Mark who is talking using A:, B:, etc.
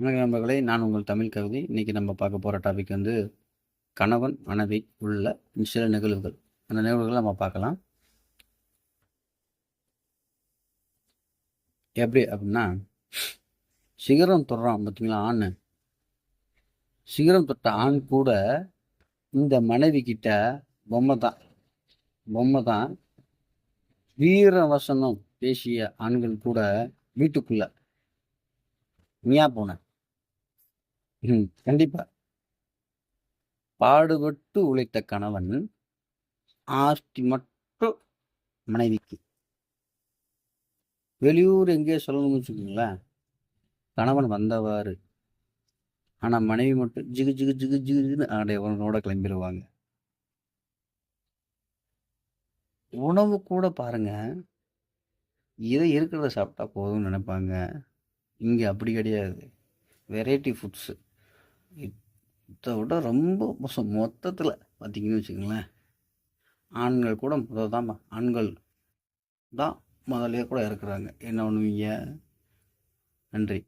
A: வணக்கம் நண்பர்களே நான் உங்கள் தமிழ் கவிதை. இன்னைக்கு நம்ம பார்க்க போகிற டாபிக் வந்து கணவன் மனைவி உள்ள சில நிகழ்வுகள். அந்த நிகழ்வுகளை நம்ம பார்க்கலாம். எப்படி அப்படின்னா சிகரம் தொடுறான் பார்த்தீங்களா ஆண். சிகரம் தொட்ட ஆண் கூட இந்த மனைவி கிட்ட பொம்மை தான். பொம்மை தான். வீர வசனம் பேசிய ஆண்கள் கூட வீட்டுக்குள்ள நீயா போன. கண்டிப்பா. பாடுபட்டு உழைத்த கணவன் ஆஸ்தி மட்டும் மனைவிக்கு. வெளியூர் எங்கேயோ சொல்லணும்னு வச்சுக்கோங்களேன். கணவன் வந்தவாறு. ஆனால் மனைவி மட்டும் ஜிகு ஜிகு ஜிகு ஜிகுன்னு ஆடையவனோட கிளம்பிடுவாங்க உணவு கூட பாருங்க. இதை இருக்கிறத சாப்பிட்டா போதும்னு நினைப்பாங்க. இங்கே அப்படி கிடையாது. வெரைட்டி ஃபுட்ஸு இதை விட ரொம்ப மோசம். மொத்தத்தில் பார்த்திங்கன்னு வச்சுக்கோங்களேன் ஆண்கள் கூட முதல் தான் ஆண்கள் தான் முதலே கூட இருக்கிறாங்க என்ன பண்ணுவீங்க? நன்றி.